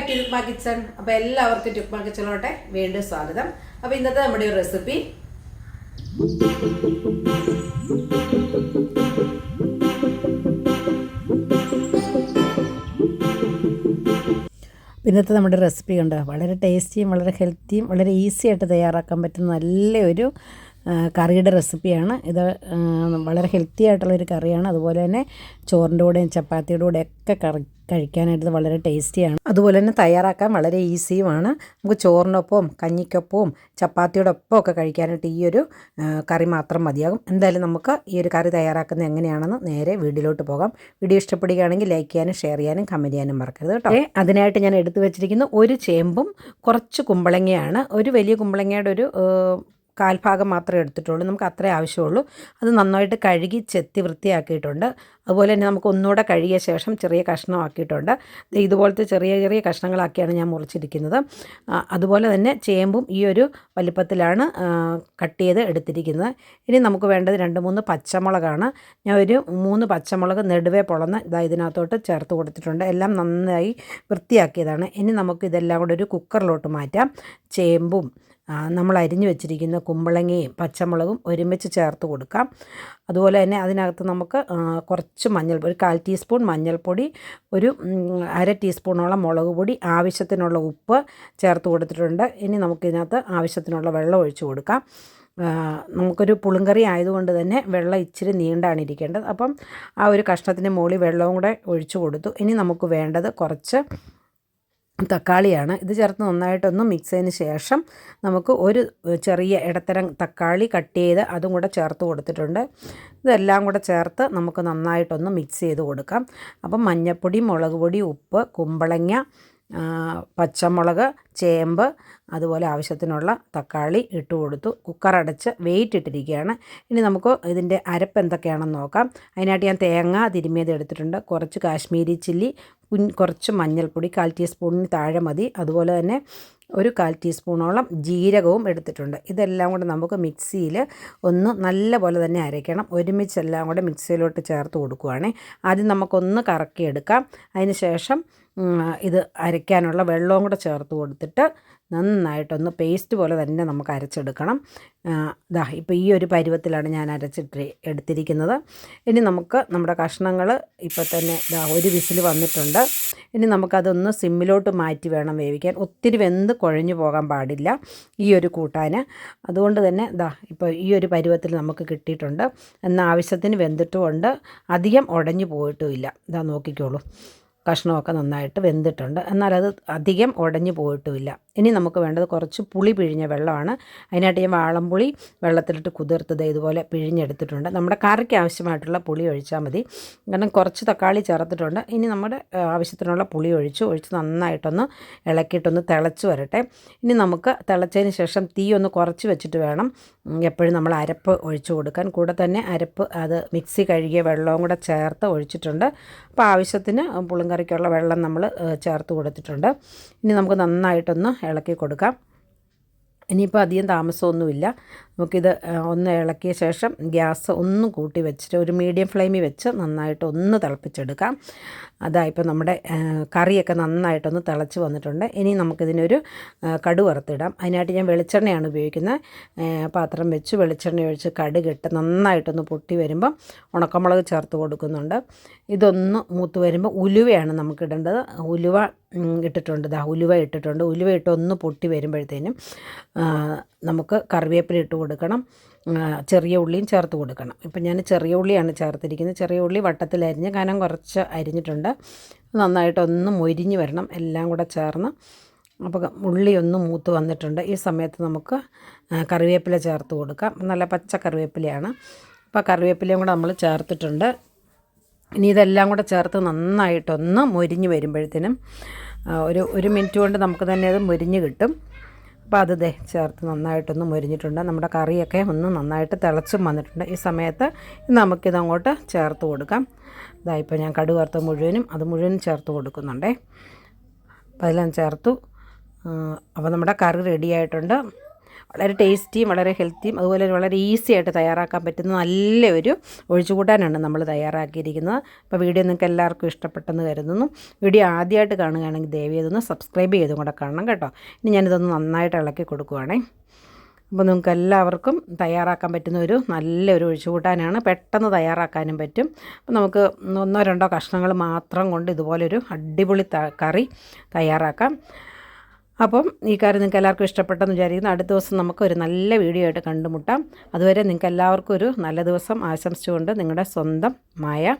Back to ടുക്മ kitchen അപ്പോൾ എല്ലാവർക്കും ടുക്മ കിച്ചണിലോട്ടെ വീണ്ടും സ്വാഗതം. അപ്പോൾ ഇന്നത്തെ നമ്മുടെ ഒരു റെസിപ്പി ഇന്നത്തെ നമ്മുടെ റെസിപ്പി ഉണ്ട് വളരെ ടേസ്റ്റിയും വളരെ ഹെൽത്തിയും വളരെ ഈസി ആയിട്ട് തയ്യാറാക്കാൻ പറ്റുന്ന നല്ലൊരു കറിയുടെ റെസിപ്പിയാണ്. ഇത് വളരെ ഹെൽത്തി ആയിട്ടുള്ളൊരു കറിയാണ്. അതുപോലെ തന്നെ ചോറിന്റെ കൂടെയും ചപ്പാത്തിയുടെ കൂടെ ഒക്കെ കറി കഴിക്കാനായിട്ട് വളരെ ടേസ്റ്റിയാണ്. അതുപോലെ തന്നെ തയ്യാറാക്കാൻ വളരെ ഈസിയുമാണ്. നമുക്ക് ചോറിനൊപ്പവും കഞ്ഞിക്കൊപ്പവും ചപ്പാത്തിയുടെ ഒപ്പം ഒക്കെ കഴിക്കാനായിട്ട് ഈ ഒരു കറി മാത്രം മതിയാകും. എന്തായാലും നമുക്ക് ഈ ഒരു കറി തയ്യാറാക്കുന്നത് എങ്ങനെയാണെന്ന് നേരെ വീഡിയോയിലോട്ട് പോകാം. വീഡിയോ ഇഷ്ടപ്പെടുകയാണെങ്കിൽ ലൈക്ക് ചെയ്യാനും ഷെയർ ചെയ്യാനും കമന്റ് ചെയ്യാനും മറക്കരുത് കേട്ടോ. അതിനായിട്ട് ഞാൻ എടുത്തു വെച്ചിരിക്കുന്ന ഒരു ചേമ്പും കുറച്ച് കുമ്പളങ്ങയാണ്. ഒരു വലിയ കുമ്പളങ്ങയുടെ ഒരു കാൽഭാഗം മാത്രമേ എടുത്തിട്ടുള്ളൂ. നമുക്ക് അത്രേ ആവശ്യമുള്ളൂ. അത് നന്നായിട്ട് കഴുകി ചെത്തി വൃത്തിയാക്കിയിട്ടുണ്ട്. അതുപോലെ തന്നെ നമുക്ക് ഒന്നുകൂടെ കഴുകിയ ശേഷം ചെറിയ കഷ്ണമാക്കിയിട്ടുണ്ട്. ഇതുപോലത്തെ ചെറിയ ചെറിയ കഷ്ണങ്ങളാക്കിയാണ് ഞാൻ മുറിച്ചിരിക്കുന്നത്. അതുപോലെ തന്നെ ചേമ്പും ഈ ഒരു വലിപ്പത്തിലാണ് കട്ട് ചെയ്ത് എടുത്തിരിക്കുന്നത്. ഇനി നമുക്ക് വേണ്ടത് രണ്ട് മൂന്ന് പച്ചമുളകാണ്. ഞാൻ ഒരു മൂന്ന് പച്ചമുളക് നെടുവേ പൊളന്ന് ഇതാ ഇതിനകത്തോട്ട് ചേർത്ത് കൊടുത്തിട്ടുണ്ട്. എല്ലാം നന്നായി വൃത്തിയാക്കിയതാണ്. ഇനി നമുക്ക് ഇതെല്ലാം കൂടെ ഒരു കുക്കറിലോട്ട് മാറ്റാം. ചേമ്പും നമ്മൾ അരിഞ്ഞു വെച്ചിരിക്കുന്ന കുമ്പളങ്ങയും പച്ചമുളകും ഒരുമിച്ച് ചേർത്ത് കൊടുക്കാം. അതുപോലെ തന്നെ അതിനകത്ത് നമുക്ക് കുറച്ച് മഞ്ഞൾ ഒരു കാൽ ടീസ്പൂൺ മഞ്ഞൾപ്പൊടി ഒരു അര ടീസ്പൂണോളം മുളക് പൊടി ആവശ്യത്തിനുള്ള ഉപ്പ് ചേർത്ത് കൊടുത്തിട്ടുണ്ട്. ഇനി നമുക്കിതിനകത്ത് ആവശ്യത്തിനുള്ള വെള്ളം ഒഴിച്ചു കൊടുക്കാം. നമുക്കൊരു പുളുങ്കറി ആയതുകൊണ്ട് തന്നെ വെള്ളം ഇച്ചിരി നീണ്ടാണ് ഇരിക്കേണ്ടത്. അപ്പം ആ ഒരു കഷ്ണത്തിന്റെ മുകളിൽ വെള്ളവും കൂടെ ഒഴിച്ചു കൊടുത്തു. ഇനി നമുക്ക് വേണ്ടത് കുറച്ച് തക്കാളിയാണ്. ഇത് ചേർത്ത് നന്നായിട്ടൊന്ന് മിക്സ് ചെയ്തതിന് ശേഷം നമുക്ക് ഒരു ചെറിയ ഇടത്തരം തക്കാളി കട്ട് ചെയ്ത് അതും കൂടെ ചേർത്ത് കൊടുത്തിട്ടുണ്ട്. ഇതെല്ലാം കൂടെ ചേർത്ത് നമുക്ക് നന്നായിട്ടൊന്ന് മിക്സ് ചെയ്ത് കൊടുക്കാം. അപ്പം മഞ്ഞൾപ്പൊടി മുളക് പൊടി ഉപ്പ് കുമ്പളങ്ങ പച്ചമുളക് ചേമ്പ് അതുപോലെ ആവശ്യത്തിനുള്ള തക്കാളി ഇട്ട് കൊടുത്തു. കുക്കർ അടച്ച് വെയിറ്റ് ഇട്ടിരിക്കുകയാണ്. ഇനി നമുക്ക് ഇതിന്റെ അരപ്പ് എന്തൊക്കെയാണെന്ന് നോക്കാം. അതിനായിട്ട് ഞാൻ തേങ്ങ തിരുമിയത് എടുത്തിട്ടുണ്ട്. കുറച്ച് കാശ്മീരി ചില്ലി കുറച്ച് മഞ്ഞൾപ്പൊടി കാൽ ടീസ്പൂണിന് താഴെ മതി. അതുപോലെ തന്നെ ഒരു കാൽ ടീസ്പൂണോളം ജീരകവും എടുത്തിട്ടുണ്ട്. ഇതെല്ലാം കൂടെ നമുക്ക് മിക്സിയിൽ ഒന്ന് നല്ല പോലെ തന്നെ അരയ്ക്കണം. ഒരുമിച്ചെല്ലാം കൂടെ മിക്സിയിലോട്ട് ചേർത്ത് കൊടുക്കുവാണേ. ആദ്യം നമുക്കൊന്ന് കറക്കിയെടുക്കാം. അതിന് ശേഷം ഇത് അരയ്ക്കാനുള്ള വെള്ളവും കൂടെ ചേർത്ത് കൊടുത്തിട്ട് നന്നായിട്ടൊന്ന് പേസ്റ്റ് പോലെ തന്നെ നമുക്ക് അരച്ചെടുക്കണം. ഇതാ ഇപ്പോൾ ഈ ഒരു പരുവത്തിലാണ് ഞാൻ അരച്ചിട്ട് എടുത്തിരിക്കുന്നത്. ഇനി നമുക്ക് നമ്മുടെ കഷ്ണങ്ങൾ ഇപ്പോൾ തന്നെ ഇതാ ഒരു വിസിൽ വന്നിട്ടുണ്ട്. ഇനി നമുക്കതൊന്ന് സിമ്മിലോട്ട് മാറ്റി വേണം വേവിക്കാൻ. ഒത്തിരി വെന്ത് കുഴഞ്ഞു പോകാൻ പാടില്ല ഈ ഒരു കൂട്ടാന്. അതുകൊണ്ട് തന്നെ ഇതാ ഇപ്പോൾ ഈ ഒരു പരുവത്തിൽ നമുക്ക് കിട്ടിയിട്ടുണ്ട്. എന്ന ആവശ്യത്തിന് വെന്തിട്ടുമുണ്ട്. അധികം ഉടഞ്ഞു പോയിട്ടുമില്ല ഇതാ നോക്കിക്കോളൂ. കഷ്ണമൊക്കെ നന്നായിട്ട് വെന്തിട്ടുണ്ട്. എന്നാലത് അധികം ഉടഞ്ഞു പോയിട്ടുമില്ല. ഇനി നമുക്ക് വേണ്ടത് കുറച്ച് പുളി പിഴിഞ്ഞ വെള്ളമാണ്. അതിനായിട്ട് ഞാൻ വാളംപുളി വെള്ളത്തിലിട്ട് കുതിർത്തത് ഇതുപോലെ പിഴിഞ്ഞെടുത്തിട്ടുണ്ട്. നമ്മുടെ കറിക്ക് ആവശ്യമായിട്ടുള്ള പുളി ഒഴിച്ചാൽ മതി. കാരണം കുറച്ച് തക്കാളി ചേർത്തിട്ടുണ്ട്. ഇനി നമ്മുടെ ആവശ്യത്തിനുള്ള പുളി ഒഴിച്ച്. ഒഴിച്ച് നന്നായിട്ടൊന്ന് ഇളക്കിയിട്ടൊന്ന് തിളച്ച് വരട്ടെ. ഇനി നമുക്ക് തിളച്ചതിന് ശേഷം തീ ഒന്ന് കുറച്ച് വെച്ചിട്ട് വേണം എപ്പോഴും നമ്മൾ അരപ്പ് ഒഴിച്ചു കൊടുക്കാൻ. കൂടെ തന്നെ അരപ്പ് അത് മിക്സി കഴുകിയ വെള്ളവും കൂടെ ചേർത്ത് ഒഴിച്ചിട്ടുണ്ട്. അപ്പോൾ ആവശ്യത്തിന് പുളിങ്കറിക്കുള്ള വെള്ളം നമ്മൾ ചേർത്ത് കൊടുത്തിട്ടുണ്ട്. ഇനി നമുക്ക് നന്നായിട്ടൊന്ന് ഇളക്കി കൊടുക്കാം. ഇനിയിപ്പോൾ അധികം താമസമൊന്നുമില്ല. നമുക്കിത് ഒന്ന് ഇളക്കിയ ശേഷം ഗ്യാസ് ഒന്ന് കൂട്ടി വെച്ചിട്ട് ഒരു മീഡിയം ഫ്ലെയിമിൽ വെച്ച് നന്നായിട്ട് ഒന്ന് തിളപ്പിച്ചെടുക്കാം. അതായിപ്പോൾ നമ്മുടെ കറിയൊക്കെ നന്നായിട്ടൊന്ന് തിളച്ച് വന്നിട്ടുണ്ട്. ഇനി നമുക്കിതിനൊരു കടു വറുത്തിടാം. അതിനായിട്ട് ഞാൻ വെളിച്ചെണ്ണയാണ് ഉപയോഗിക്കുന്നത്. പാത്രം വെച്ച് വെളിച്ചെണ്ണ ഒഴിച്ച് കടുകിട്ട് നന്നായിട്ടൊന്ന് പൊട്ടി വരുമ്പം ഉണക്കമുളക് ചേർത്ത് കൊടുക്കുന്നുണ്ട്. ഇതൊന്ന് മൂത്ത് വരുമ്പോൾ ഉലുവയാണ് നമുക്ക് ഇടേണ്ടത് ഉലുവ ഇട്ടിട്ടുണ്ട്. ദാ ഉലുവ ഇട്ടിട്ടുണ്ട്. ഉലുവ ഇട്ട് ഒന്ന് പൊട്ടി വരുമ്പോഴത്തേനും നമുക്ക് കറിവേപ്പില ഇട്ട് കൊടുക്കണം. ചെറിയ ഉള്ളിയും ചേർത്ത് കൊടുക്കണം. ഇപ്പം ഞാൻ ചെറിയ ഉള്ളിയാണ് ചേർത്തിരിക്കുന്നത്. ചെറിയ ഉള്ളി വട്ടത്തിൽ വട്ടത്തിലരിഞ്ഞ് കനം കുറച്ച് അരിഞ്ഞിട്ടുണ്ട്. നന്നായിട്ടൊന്ന് മൊരിഞ്ഞ് വരണം. എല്ലാം കൂടെ ചേർന്ന്. അപ്പോൾ ഉള്ളി ഒന്ന് മൂത്ത് വന്നിട്ടുണ്ട്. ഈ സമയത്ത് നമുക്ക് കറിവേപ്പില ചേർത്ത് കൊടുക്കാം. നല്ല പച്ച കറിവേപ്പിലയാണ്. അപ്പോൾ കറിവേപ്പിലയും കൂടെ നമ്മൾ ചേർത്തിട്ടുണ്ട്. ഇനി ഇതെല്ലാം കൂടെ ചേർത്ത് നന്നായിട്ടൊന്ന് മൊരിഞ്ഞ് വരുമ്പോഴത്തേനും ഒരു ഒരു മിനിറ്റ് കൊണ്ട് നമുക്ക് തന്നെ അത് മൊരിഞ്ഞ് കിട്ടും. അപ്പോൾ അത് ദേ ചേർത്ത് നന്നായിട്ടൊന്ന് മൊരിഞ്ഞിട്ടുണ്ട്. നമ്മുടെ കറിയൊക്കെ ഒന്ന് നന്നായിട്ട് തിളച്ചും വന്നിട്ടുണ്ട്. ഈ സമയത്ത് നമുക്കിത് അങ്ങോട്ട് ചേർത്ത് കൊടുക്കാം. ഇതാ ഇപ്പോൾ ഞാൻ കടുക് വറുത്ത മുഴുവനും അത് മുഴുവനും ചേർത്ത് കൊടുക്കുന്നുണ്ടേ. അപ്പോൾ അതെല്ലാം ചേർത്തു. അപ്പോൾ നമ്മുടെ കറി റെഡി ആയിട്ടുണ്ട്. വളരെ ടേസ്റ്റിയും വളരെ ഹെൽത്തിയും അതുപോലെ വളരെ ഈസി ആയിട്ട് തയ്യാറാക്കാൻ പറ്റുന്ന നല്ലൊരു ഒഴിച്ചുകൂട്ടാനാണ് നമ്മൾ തയ്യാറാക്കിയിരിക്കുന്നത്. അപ്പോൾ വീഡിയോ നിങ്ങൾക്ക് എല്ലാവർക്കും ഇഷ്ടപ്പെട്ടെന്ന് കരുതുന്നു. വീഡിയോ ആദ്യമായിട്ട് കാണുകയാണെങ്കിൽ ദയവ് ചെയ്തൊന്ന് സബ്സ്ക്രൈബ് ചെയ്തും കൂടെ കാണണം കേട്ടോ. ഇനി ഞാനിതൊന്ന് നന്നായിട്ട് ഇളക്കി കൊടുക്കുവാണേ. അപ്പോൾ നിങ്ങൾക്ക് എല്ലാവർക്കും തയ്യാറാക്കാൻ പറ്റുന്ന ഒരു നല്ലൊരു ഒഴിച്ചുകൂട്ടാനാണ്. പെട്ടെന്ന് തയ്യാറാക്കാനും പറ്റും. അപ്പോൾ നമുക്ക് ഒന്നോ രണ്ടോ കഷ്ണങ്ങൾ മാത്രം കൊണ്ട് ഇതുപോലൊരു അടിപൊളി കറി തയ്യാറാക്കാം. അപ്പം ഈ കാര്യം നിങ്ങൾക്ക് എല്ലാവർക്കും ഇഷ്ടപ്പെട്ടെന്ന് വിചാരിക്കുന്നു. അടുത്ത ദിവസം നമുക്ക് ഒരു നല്ല വീഡിയോ ആയിട്ട് കണ്ടുമുട്ടാം. അതുവരെ നിങ്ങൾക്ക് എല്ലാവർക്കും ഒരു നല്ല ദിവസം ആശംസിച്ചുകൊണ്ട് നിങ്ങളുടെ സ്വന്തം മായ